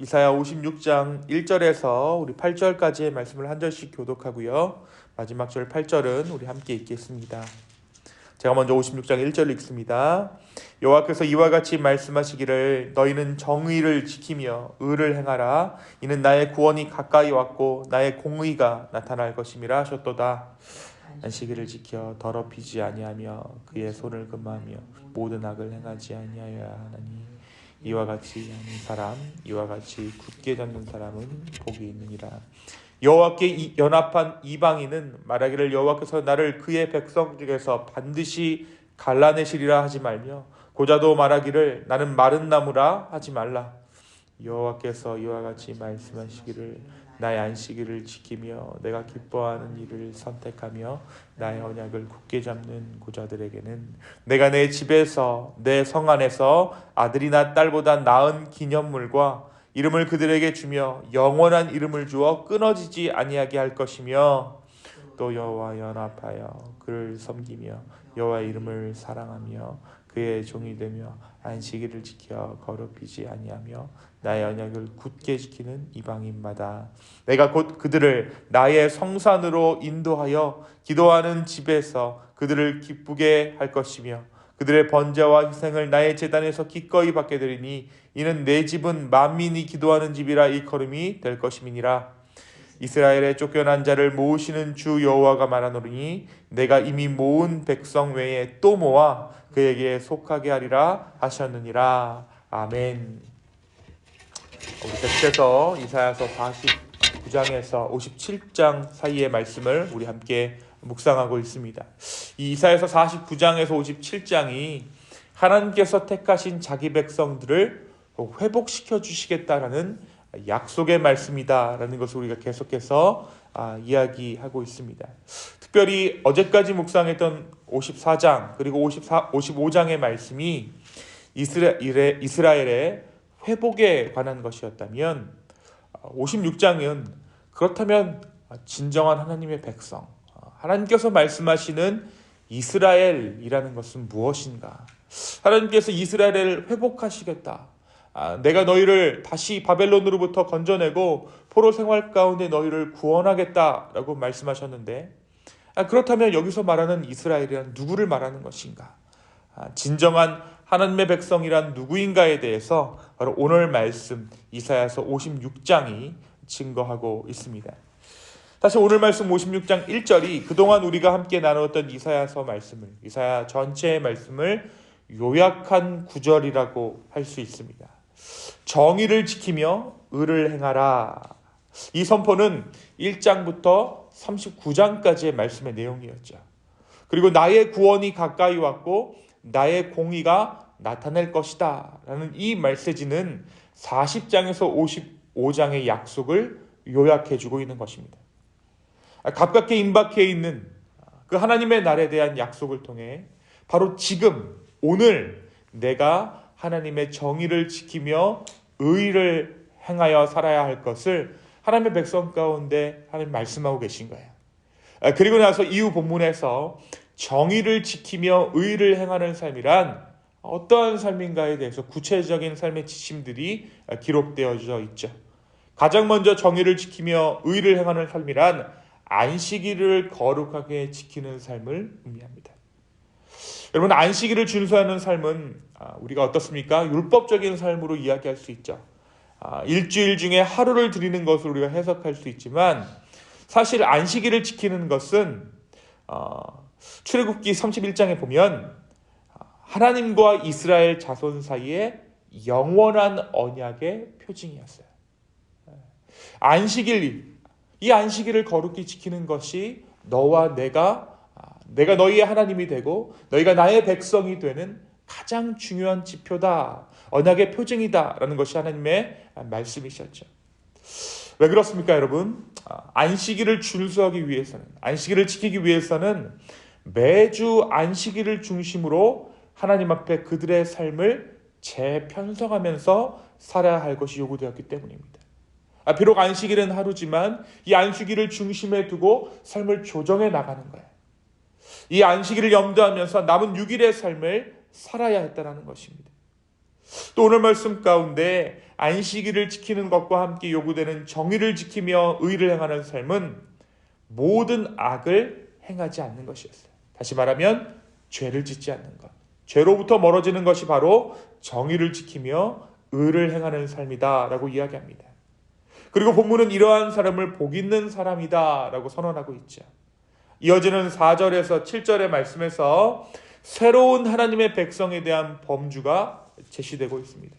이사야 56장 1절에서 우리 8절까지의 말씀을 한 절씩 교독하고요. 마지막 절 8절은 우리 함께 읽겠습니다. 제가 먼저 56장 1절을 읽습니다. 여호와께서 이와 같이 말씀하시기를 너희는 정의를 지키며 의를 행하라 이는 나의 구원이 가까이 왔고 나의 공의가 나타날 것임이라 하셨도다. 안식일을 지켜 더럽히지 아니하며 그의 손을 금하며 모든 악을 행하지 아니하여야 하나니 이와 같이 하는 사람 이와 같이 굳게 잡는 사람은 복이 있느니라. 여호와께 이- 연합한 이방인은 말하기를 여호와께서 나를 그의 백성 중에서 반드시 갈라내시리라 하지 말며 고자도 말하기를 나는 마른 나무라 하지 말라. 여호와께서 이와 같이 말씀하시기를 나의 안식일을 지키며 내가 기뻐하는 일을 선택하며 나의 언약을 굳게 잡는 고자들에게는 내가 내 집에서 내 성 안에서 아들이나 딸보다 나은 기념물과 이름을 그들에게 주며 영원한 이름을 주어 끊어지지 아니하게 할 것이며 또 여호와 연합하여 그를 섬기며 여호와 이름을 사랑하며 그의 종이 되며 안식일을 지켜 거룩히지 아니하며 나의 언약을 굳게 지키는 이방인마다 내가 곧 그들을 나의 성산으로 인도하여 기도하는 집에서 그들을 기쁘게 할 것이며 그들의 번제와 희생을 나의 제단에서 기꺼이 받게 되리니 이는 내 집은 만민이 기도하는 집이라 일컬음이 될 것임이니라 이스라엘의 쫓겨난 자를 모으시는 주 여호와가 말하노니 내가 이미 모은 백성 외에 또 모아 그에게 속하게 하리라 하셨느니라 아멘. 우리 계속해서 이사야서 49장에서 57장 사이의 말씀을 우리 함께 묵상하고 있습니다. 이 이사야서 49장에서 57장이 하나님께서 택하신 자기 백성들을 회복시켜 주시겠다라는 약속의 말씀이다라는 것을 우리가 계속해서 아, 이야기하고 있습니다. 특별히 어제까지 묵상했던 54장 그리고 54, 55장의 말씀이 이스라엘의, 회복에 관한 것이었다면 56장은 그렇다면 진정한 하나님의 백성 하나님께서 말씀하시는 이스라엘이라는 것은 무엇인가? 하나님께서 이스라엘을 회복하시겠다. 아, 내가 너희를 다시 바벨론으로부터 건져내고 포로 생활 가운데 너희를 구원하겠다라고 말씀하셨는데 아, 그렇다면 여기서 말하는 이스라엘이란 누구를 말하는 것인가? 아, 진정한 하나님의 백성이란 누구인가에 대해서 바로 오늘 말씀 이사야서 56장이 증거하고 있습니다. 다시 오늘 말씀 56장 1절이 그동안 우리가 함께 나누었던 이사야서 말씀을 이사야 전체의 말씀을 요약한 구절이라고 할 수 있습니다. 정의를 지키며 의를 행하라. 이 선포는 1장부터 39장까지의 말씀의 내용이었죠. 그리고 나의 구원이 가까이 왔고 나의 공의가 나타날 것이다. 라는 이 메시지는 40장에서 55장의 약속을 요약해 주고 있는 것입니다. 가깝게 임박해 있는 그 하나님의 날에 대한 약속을 통해 바로 지금 오늘 내가 하나님의 정의를 지키며 의를 행하여 살아야 할 것을 하나님의 백성 가운데 하나님 말씀하고 계신 거예요. 아, 그리고 나서 이후 본문에서 정의를 지키며 의를 행하는 삶이란 어떠한 삶인가에 대해서 구체적인 삶의 지침들이 기록되어져 있죠. 가장 먼저 정의를 지키며 의를 행하는 삶이란 안식일을 거룩하게 지키는 삶을 의미합니다. 여러분 안식일을 준수하는 삶은 아, 우리가 어떻습니까? 율법적인 삶으로 이야기할 수 있죠. 아, 일주일 중에 하루를 드리는 것을 우리가 해석할 수 있지만 사실 안식일을 지키는 것은 어, 출애굽기 31장에 보면 아, 하나님과 이스라엘 자손 사이에 영원한 언약의 표징이었어요. 안식일 이 안식일을 거룩히 지키는 것이 너와 내가 아, 내가 너희의 하나님이 되고 너희가 나의 백성이 되는 가장 중요한 지표다. 언약의 표징이다라는 것이 하나님의 말씀이셨죠. 왜 그렇습니까, 여러분? 아, 안식일을 준수하기 위해서는 안식일을 지키기 위해서는 매주 안식일을 중심으로 하나님 앞에 그들의 삶을 재편성하면서 살아야 할 것이 요구되었기 때문입니다. 아, 비록 안식일은 하루지만 이 안식일을 중심에 두고 삶을 조정해 나가는 거예요. 이 안식일을 염두하면서 남은 6일의 삶을 살아야 했다는 것입니다. 또 오늘 말씀 가운데 안식일을 지키는 것과 함께 요구되는 정의를 지키며 의를 행하는 삶은 모든 악을 행하지 않는 것이었어요. 다시 말하면 죄를 짓지 않는 것. 죄로부터 멀어지는 것이 바로 정의를 지키며 의를 행하는 삶이다라고 이야기합니다. 그리고 본문은 이러한 사람을 복 있는 사람이다라고 선언하고 있죠. 이어지는 4절에서 7절의 말씀에서 새로운 하나님의 백성에 대한 범주가 제시되고 있습니다.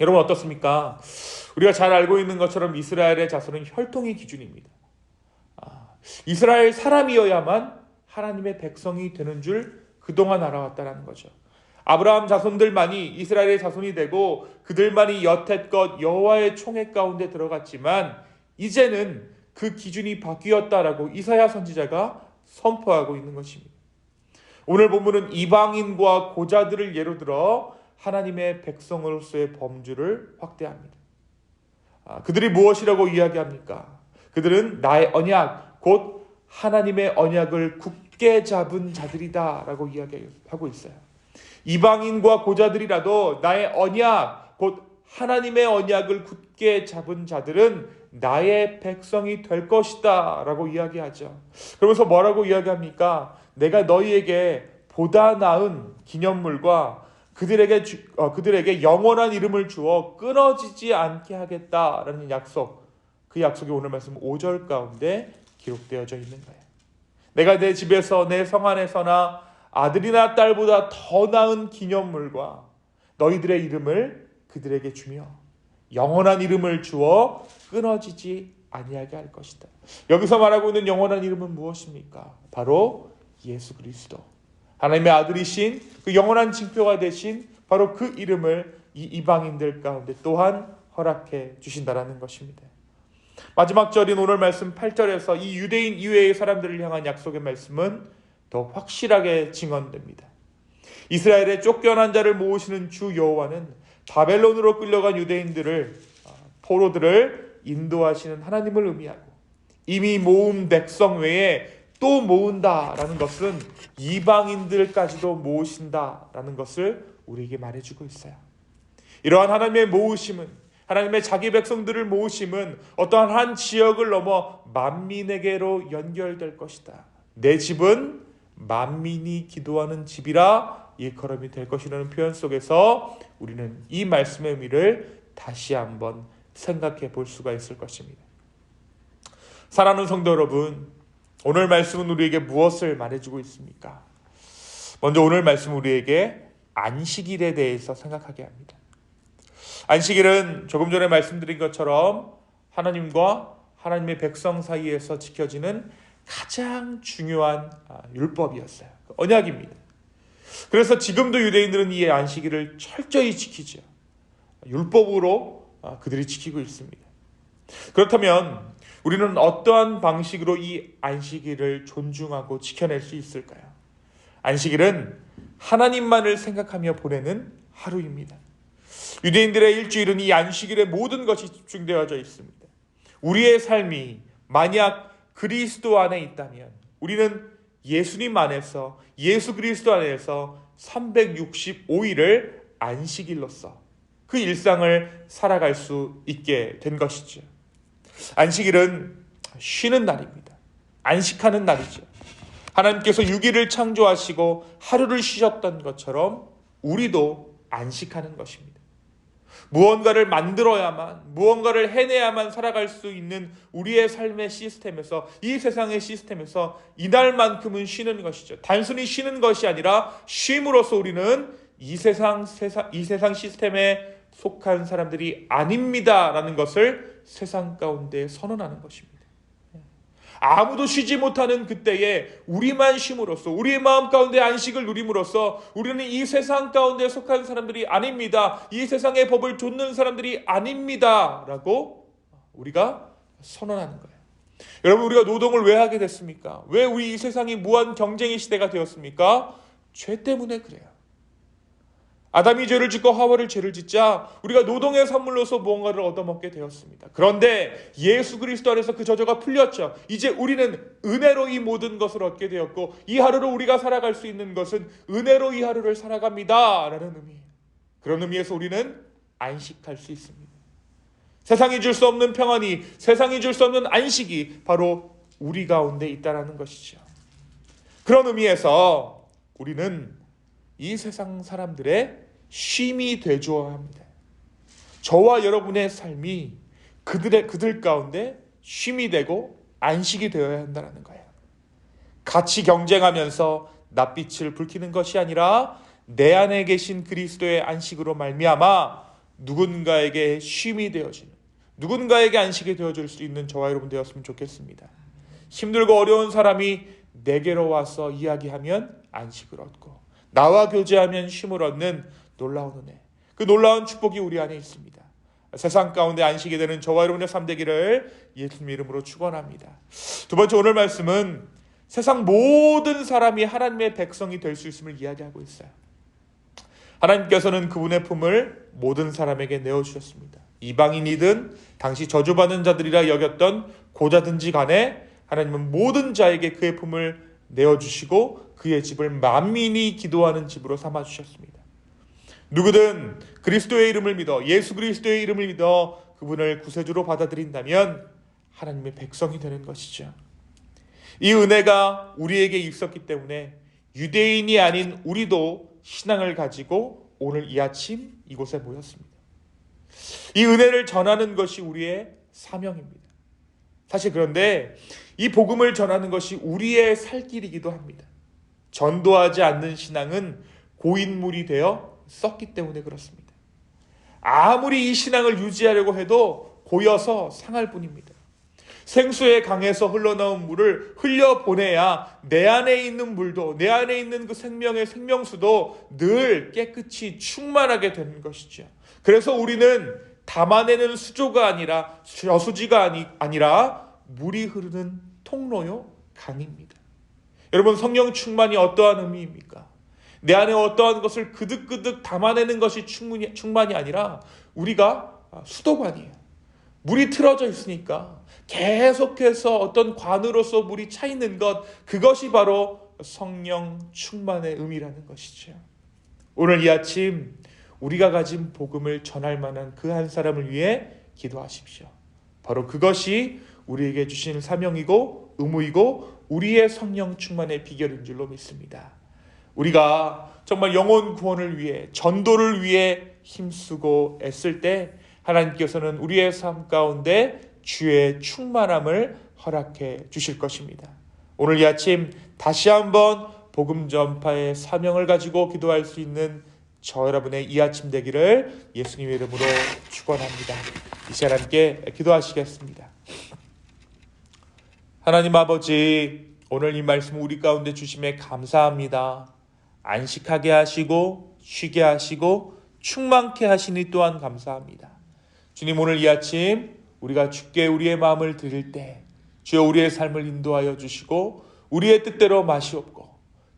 여러분 어떻습니까? 우리가 잘 알고 있는 것처럼 이스라엘의 자손은 혈통이 기준입니다. 아, 이스라엘 사람이어야만 하나님의 백성이 되는 줄 그동안 알아왔다는 거죠. 아브라함 자손들만이 이스라엘의 자손이 되고 그들만이 여태껏 여호와의 총회 가운데 들어갔지만 이제는 그 기준이 바뀌었다라고 이사야 선지자가 선포하고 있는 것입니다. 오늘 본문은 이방인과 고자들을 예로 들어 하나님의 백성으로서의 범주를 확대합니다. 아, 그들이 무엇이라고 이야기합니까? 그들은 나의 언약, 곧 하나님의 언약을 굳게 잡은 자들이다라고 이야기하고 있어요. 이방인과 고자들이라도 나의 언약, 곧 하나님의 언약을 굳게 잡은 자들은 나의 백성이 될 것이다 라고 이야기하죠. 그러면서 뭐라고 이야기합니까? 내가 너희에게 보다 나은 기념물과 그들에게 주, 어, 그들에게 영원한 이름을 주어 끊어지지 않게 하겠다라는 약속. 그 약속이 오늘 말씀 5절 가운데 기록되어져 있는 거예요. 내가 내 집에서 내 성 안에서나 아들이나 딸보다 더 나은 기념물과 너희들의 이름을 그들에게 주며 영원한 이름을 주어 끊어지지 아니하게 할 것이다. 여기서 말하고 있는 영원한 이름은 무엇입니까? 바로 예수 그리스도. 하나님의 아들이신 그 영원한 징표가 되신 바로 그 이름을 이 이방인들 가운데 또한 허락해 주신다라는 것입니다. 마지막 절인 오늘 말씀 8절에서 이 유대인 이외의 사람들을 향한 약속의 말씀은 더 확실하게 증언됩니다. 이스라엘의 쫓겨난 자를 모으시는 주 여호와는 바벨론으로 끌려간 유대인들을 아, 포로들을 인도하시는 하나님을 의미하고 이미 모은 백성 외에 또 모은다라는 것은 이방인들까지도 모으신다라는 것을 우리에게 말해주고 있어요. 이러한 하나님의 모으심은 하나님의 자기 백성들을 모으심은 어떠한 한 지역을 넘어 만민에게로 연결될 것이다. 내 집은 만민이 기도하는 집이라 일컬음이 될 것이라는 표현 속에서 우리는 이 말씀의 의미를 다시 한번 생각해 볼 수가 있을 것입니다. 사랑하는 성도 여러분, 오늘 말씀은 우리에게 무엇을 말해주고 있습니까? 먼저 오늘 말씀 우리에게 안식일에 대해서 생각하게 합니다. 안식일은 조금 전에 말씀드린 것처럼 하나님과 하나님의 백성 사이에서 지켜지는 가장 중요한 아, 율법이었어요. 언약입니다. 그래서 지금도 유대인들은 이 안식일을 철저히 지키죠. 율법으로 아, 그들이 지키고 있습니다. 그렇다면 우리는 어떠한 방식으로 이 안식일을 존중하고 지켜낼 수 있을까요? 안식일은 하나님만을 생각하며 보내는 하루입니다. 유대인들의 일주일은 이 안식일에 모든 것이 집중되어져 있습니다. 우리의 삶이 만약 그리스도 안에 있다면 우리는 예수님 안에서 예수 그리스도 안에서 365일을 안식일로서 그 일상을 살아갈 수 있게 된 것이죠. 안식일은 쉬는 날입니다. 안식하는 날이죠. 하나님께서 6일을 창조하시고 하루를 쉬셨던 것처럼 우리도 안식하는 것입니다. 무언가를 만들어야만, 무언가를 해내야만 살아갈 수 있는 우리의 삶의 시스템에서, 이 세상의 시스템에서 이날만큼은 쉬는 것이죠. 단순히 쉬는 것이 아니라 쉼으로써 우리는 이 세상, 세상, 이 세상 시스템에 속한 사람들이 아닙니다라는 것을 세상 가운데 선언하는 것입니다. 아무도 쉬지 못하는 그때에 우리만 쉼으로써 우리의 마음 가운데 안식을 누림으로써 우리는 이 세상 가운데 속한 사람들이 아닙니다. 이 세상의 법을 좇는 사람들이 아닙니다라고 우리가 선언하는 거예요. 여러분 우리가 노동을 왜 하게 됐습니까? 왜 우리 이 세상이 무한 경쟁의 시대가 되었습니까? 죄 때문에 그래요. 아담이 죄를 짓고 하와를 죄를 짓자 우리가 노동의 선물로서 무언가를 얻어먹게 되었습니다. 그런데 예수 그리스도 안에서 그 저주가 풀렸죠. 이제 우리는 은혜로 이 모든 것을 얻게 되었고 이 하루를 우리가 살아갈 수 있는 것은 은혜로 이 하루를 살아갑니다. 라는 의미. 그런 의미에서 우리는 안식할 수 있습니다. 세상이 줄 수 없는 평안이 세상이 줄 수 없는 안식이 바로 우리 가운데 있다라는 것이죠. 그런 의미에서 우리는 이 세상 사람들의 쉼이 되줘야 합니다. 저와 여러분의 삶이 그들의 그들 가운데 쉼이 되고 안식이 되어야 한다는 거예요. 같이 경쟁하면서 낯빛을 붉히는 것이 아니라 내 안에 계신 그리스도의 안식으로 말미암아 누군가에게 쉼이 되어지는 누군가에게 안식이 되어줄 수 있는 저와 여러분 되었으면 좋겠습니다. 힘들고 어려운 사람이 내게로 와서 이야기하면 안식을 얻고 나와 교제하면 쉼을 얻는 놀라운 은혜. 그 놀라운 축복이 우리 안에 있습니다. 세상 가운데 안식이 되는 저와 여러분의 삶 되기를 예수님 이름으로 축원합니다. 두 번째 오늘 말씀은 세상 모든 사람이 하나님의 백성이 될 수 있음을 이야기하고 있어요. 하나님께서는 그분의 품을 모든 사람에게 내어 주셨습니다. 이방인이든 당시 저주받는 자들이라 여겼던 고자든지 간에 하나님은 모든 자에게 그의 품을 내어 주시고 그의 집을 만민이 기도하는 집으로 삼아 주셨습니다. 누구든 그리스도의 이름을 믿어 예수 그리스도의 이름을 믿어 그분을 구세주로 받아들인다면 하나님의 백성이 되는 것이죠. 이 은혜가 우리에게 있었기 때문에 유대인이 아닌 우리도 신앙을 가지고 오늘 이 아침 이곳에 모였습니다. 이 은혜를 전하는 것이 우리의 사명입니다. 사실 그런데 이 복음을 전하는 것이 우리의 살 길이기도 합니다. 전도하지 않는 신앙은 고인물이 되어 썩기 때문에 그렇습니다. 아무리 이 신앙을 유지하려고 해도 고여서 상할 뿐입니다. 생수의 강에서 흘러나온 물을 흘려보내야 내 안에 있는 물도 내 안에 있는 그 생명의 생명수도 늘 깨끗이 충만하게 되는 것이죠. 그래서 우리는 담아내는 수조가 아니라 저수지가 아니, 아니라 물이 흐르는 통로요 강입니다. 여러분 성령 충만이 어떠한 의미입니까? 내 안에 어떠한 것을 그득그득 담아내는 것이 충분히, 충만이 아니라 우리가 수도관이에요. 물이 틀어져 있으니까 계속해서 어떤 관으로서 물이 차 있는 것 그것이 바로 성령 충만의 의미라는 것이죠. 오늘 이 아침 우리가 가진 복음을 전할 만한 그 한 사람을 위해 기도하십시오. 바로 그것이 우리에게 주신 사명이고 의무이고 우리의 성령 충만의 비결인 줄로 믿습니다. 우리가 정말 영혼 구원을 위해 전도를 위해 힘쓰고 애쓸 때 하나님께서는 우리의 삶 가운데 주의 충만함을 허락해 주실 것입니다. 오늘 이 아침 다시 한번 복음 전파의 사명을 가지고 기도할 수 있는 저 여러분의 이 아침 되기를 예수님의 이름으로 축원합니다. 이 시간 함께 기도하시겠습니다. 하나님 아버지 오늘 이 말씀 우리 가운데 주심에 감사합니다. 안식하게 하시고 쉬게 하시고 충만케 하시니 또한 감사합니다. 주님 오늘 이 아침 우리가 주께 우리의 마음을 드릴 때 주여 우리의 삶을 인도하여 주시고 우리의 뜻대로 마시옵고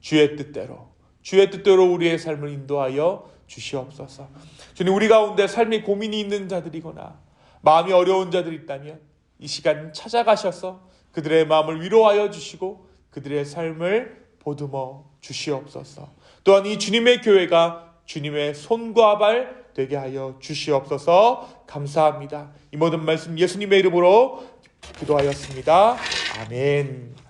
주의 뜻대로 주의 뜻대로 우리의 삶을 인도하여 주시옵소서. 주님 우리 가운데 삶이 고민이 있는 자들이거나 마음이 어려운 자들이 있다면 이 시간 찾아가셔서 그들의 마음을 위로하여 주시고 그들의 삶을 보듬어 주시옵소서. 또한 이 주님의 교회가 주님의 손과 발 되게 하여 주시옵소서. 감사합니다. 이 모든 말씀 예수님의 이름으로 기도하였습니다. 아멘.